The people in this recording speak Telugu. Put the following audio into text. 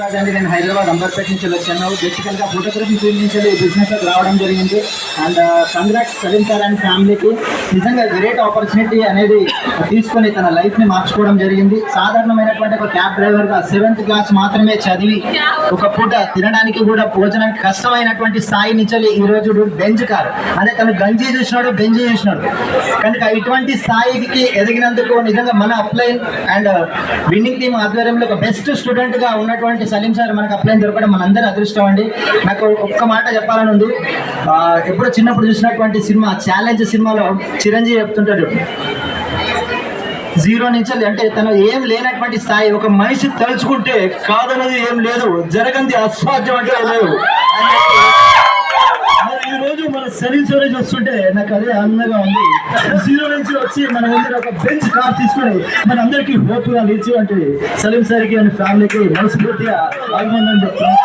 అండి నేను హైదరాబాద్ అంబర్పేట నుంచి వచ్చాను బేసికల్గా ఫోటోగ్రఫీ ఫీల్డ్ నుంచి బిజినెస్ రావడం జరిగింది. And congrats Salim sir and ఫ్యామిలీకి నిజంగా గ్రేట్ ఆపర్చునిటీ అనేది తీసుకొని తన లైఫ్ని మార్చుకోవడం జరిగింది. సాధారణమైనటువంటి ఒక క్యాబ్ డ్రైవర్గా సెవెంత్ క్లాస్ మాత్రమే చదివి ఒక పూట తినడానికి కూడా భోజనానికి కష్టమైనటువంటి స్థాయి నుంచి ఈ రోజు బెంజ్ కార్. అదే తను గంజి చూసినాడు బెంజ్ చూసినాడు. కనుక ఇటువంటి స్థాయికి ఎదిగినందుకు నిజంగా మన upline and uh, winning team ఆధ్వర్యంలో ఒక బెస్ట్ స్టూడెంట్గా ఉన్నటువంటి సలీం సార్ మనకు అప్లైన్ దొరకడం మనందరి అదృష్టం అండి. నాకు ఒక్క మాట చెప్పాలని ఉంది. ఎప్పుడో చిన్నప్పుడు చూసినటువంటి సినిమా ఛాలెంజ్ సినిమాలో చిరంజీవి చెప్తుంటాడు. జీరో నుంచి అంటే తను ఏం లేనటువంటి స్థాయి ఒక మనిషి తలుచుకుంటే కాదన్నది ఏం లేదు. జరగంది అసాధ్యం అంటే లేదు. సలీం సార్ చూస్తుంటే నాకు అదే ఆనందంగా ఉంది. జీరో నుంచి వచ్చి మన ముందర ఒక బెంచ్ కార్ తీసుకొని మన అందరికీ హోప్గా నిలిచి అంటే సలీం సార్కి అండ్ ఫ్యామిలీకి మనస్ఫూర్తిగా అభినందన చెప్తాను